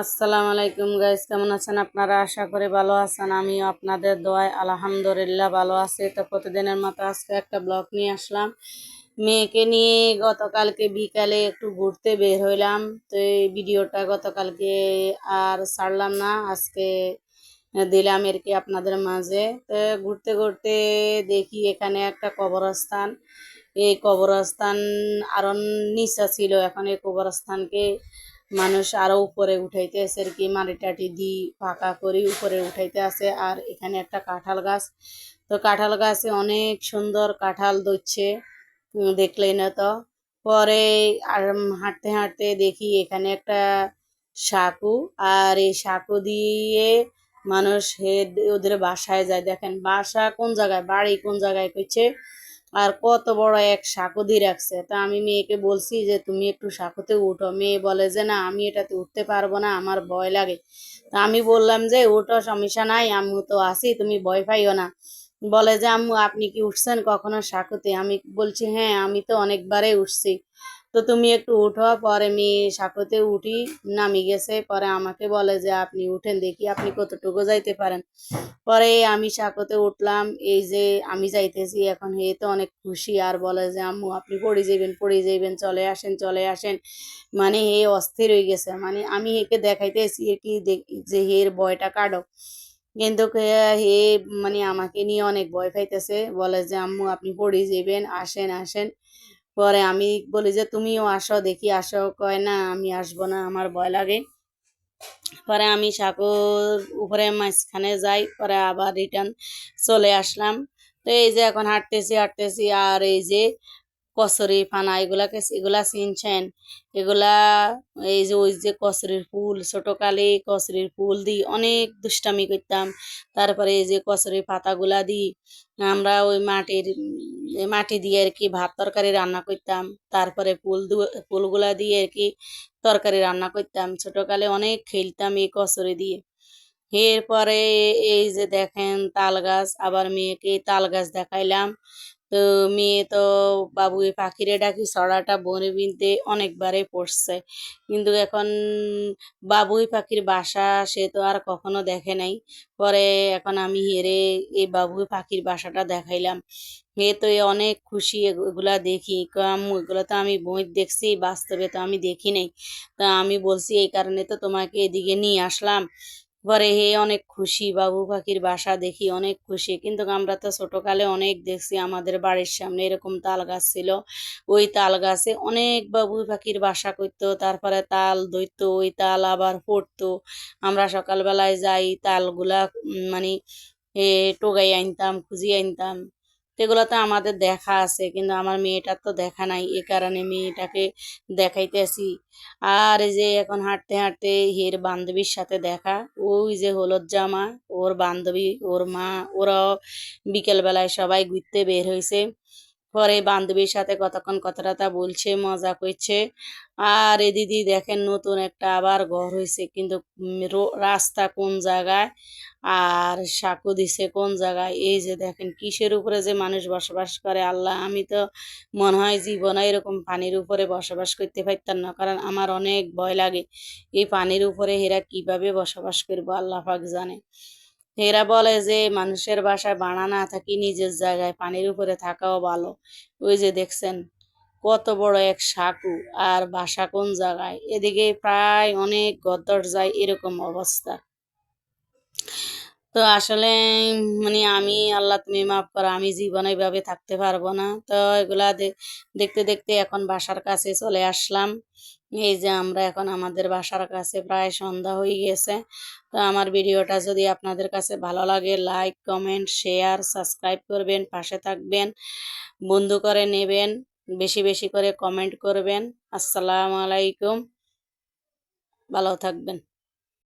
আসসালামু আলাইকুম গাইস কেমন আছেন আপনারা? আশা করি ভালো আছেন, আমিও আপনাদের দোয়ায় আলহামদুলিল্লাহ ভালো আছি। তো প্রতিদিনের মতো আজকে একটা ব্লগ নিয়ে আসলাম। মেয়েকে নিয়ে গতকালকে বিকালে একটু ঘুরতে বের হইলাম। তো এই ভিডিওটা গতকালকে আর ছাড়লাম না, আজকে দিলাম এর কি আপনাদের মাঝে। তো ঘুরতে ঘুরতে দেখি এখানে একটা কবরস্থান। এই কবরস্থান আরও নিচা ছিল, এখন এই কবরস্থানকে মানুষ আরও উপরে উঠাইতে আছে আর কি, মাটি টাটি দি ফাঁকা করি উপরে উঠাইতে আছে। আর এখানে একটা কাঁঠাল গাছ। তো কাঁঠাল গাছে অনেক সুন্দর কাঁঠাল ধরছে দেখলেই না তো। পরে আর হাঁটতে হাঁটতে দেখি এখানে একটা সাঁকু। আর এই সাঁকু দিয়ে মানুষ হেড ওদের বাসায় যায়। দেখেন বাসা কোন জায়গায়, বাড়ি কোন জায়গায় করছে? আর কত বড় এক সাঁকো দিয়ে রাখছে। তা আমি মেয়েকে বলছি যে, তুমি একটু সাঁকোতে উঠো। মেয়ে বলে যে, না, আমি এটাতে উঠতে পারব না, আমার ভয় লাগে। তা আমি বললাম যে উঠো সমস্যা নাই, আম্মু তো আসি তুমি ভয় পাইও না। বলে যে, আম্মু, আপনি কি উঠছেন কখনো সাঁকোতে? আমি বলছি হ্যাঁ আমি তো অনেকবারে উঠছি। তো তুমি একটু উঠো, পরে মেয়ে সাঁকোতে উঠি, নামি গেছে, পরে আমাকে বলে যে আপনি উঠেন, দেখি আপনি কতটুকু যাইতে পারেন। পরে আমি সাঁকোতে উঠলাম, এই যে আমি যাইতেছি, এখন হে তো অনেক খুশি, আর বলে যে আম্মু আপনি পড়ে যাবেন পড়ে যাবেন চলে আসেন চলে আসেন। মানে হে অস্থির হয়ে গেছে মানে আমি একে দেখাইতেছি কি যে হের ভয়টা কাটো। কিন্তু হে মানে আমাকে নিয়ে অনেক ভয় পাইতেছে বলে যে আম্মু আপনি পড়ে যাবেন আসেন আসেন। পরে আমি বলি যে, তুমিও আসো, দেখি আসো। কয়, না, আমি আসব না, আমার ভয় লাগে। পরে আমি সাঁকোর উপরে মাঝখানে যাই, পরে আবার রিটার্ন চলে আসলাম। তো এই যে এখন হাঁটতেছি হাঁটতেছি, আর এই যে কচুরি ফানা এগুলাকে এগুলা চিনছেন? এগুলা এই যে, ওই যে কচুরির ফুল ছোট কালে কচুরির ফুল দিই, অনেক দুষ্টামি করতাম। তারপরে এই যে কচুরির পাতাগুলা দিই, আমরা ওই মাটির মাটি দিয়ে আর কি ভাত তরকারি রান্না করতাম। তারপরে ফুল পুলগুলা দিয়ে আর কি তরকারি রান্না করতাম। ছোটকালে অনেক খেলতাম এই কচুরি দিয়ে। এরপরে এই যে দেখেন তাল গাছ, আবার মেয়েকে তাল গাছ দেখাইলাম। তো মেয়ে তো বাবু এই পাখিরে ডাকি ছড়াটা বনে বিনতে অনেকবারে পড়ছে। কিন্তু এখন বাবুই পাখির বাসা সে তো আর কখনো দেখে নাই। পরে এখন আমি হেরে এই বাবুই পাখির বাসাটা দেখাইলাম। হে তো এ অনেক খুশি এগু- এগুলা দেখি। এগুলো তো আমি বই দেখছি, বাস্তবে তো আমি দেখি নাই। তা আমি বলছি এই কারণে তো তোমাকে এদিকে নিয়ে আসলাম। পরে হে, অনেক খুশি বাবু পাখির বাসা, দেখি অনেক খুশি। কিন্তু আমরা তো ছোটকালে অনেক দেখছি, আমাদের বাড়ির সামনে এরকম তাল গাছ ছিল। ওই তাল গাছে অনেক বাবু পাখির বাসা করতো, তারপরে তাল ধরতো, ওই তাল আবার পড়তো। আমরা সকালবেলায় যাই, তালগুলা মানে টোগাই আনতাম খুঁজিয়ে আনতাম। তো এগুলো তো আমাদের দেখা আছে, কিন্তু আমার মেয়েটার তো দেখা নাই, এ কারণে মেয়েটাকে দেখাইতেছি। আর এই যে এখন হাঁটতে হাঁটতে হের বান্ধবীর সাথে দেখা, ওই যে হলুদ জামা, ওর বান্ধবী, ওর মা, ওরাও বিকেলবেলায় সবাই ঘুরতে বের হয়েছে পরে বান্ধবীর সাথে কতক্ষণ কথাটা বলছে, মজা করছে। আর এ দিদি দেখেন নতুন একটা আবার ঘর হয়েছে কিন্তু রাস্তা কোন জায়গায়? আর সাঁকো দিছে কোন জায়গায়? এই যে দেখেন কিসের উপরে যে মানুষ বসবাস করে, আল্লাহ, আমি তো মনে হয় জীবনে এরকম পানির উপরে বসবাস করতে পারতাম না, কারণ আমার অনেক ভয় লাগে। এই পানির উপরে এরা কীভাবে বসবাস করব, আল্লাহ পাক জানে। এরা বলে যে, মানুষের বাসায় বানানা থাকি, নিজের জায়গায় পানির উপরে থাকাও ভালো। ওই যে দেখছেন, কত বড় এক সাঁকু। আর বাসা কোন জায়গায়? এদিকে প্রায় অনেক গদ্দর যায় এরকম অবস্থা। তো আসলে মানে আমি, আল্লাহ তুমি মাফ করো, আমি জীবনে এভাবে থাকতে পারব না। তো এগুলা দেখতে দেখতে এখন বাসার কাছে চলে আসলাম। এই যে আমরা এখন আমাদের বাসার কাছে প্রায় সন্ধ্যা হয়ে গেছে। তো আমার ভিডিওটা যদি আপনাদের কাছে ভালো লাগে লাইক কমেন্ট শেয়ার সাবস্ক্রাইব করবেন, পাশে থাকবেন, বন্ধু করে নেবেন, বেশি বেশি করে কমেন্ট করবেন। আসসালামু আলাইকুম। ভালো থাকবেন।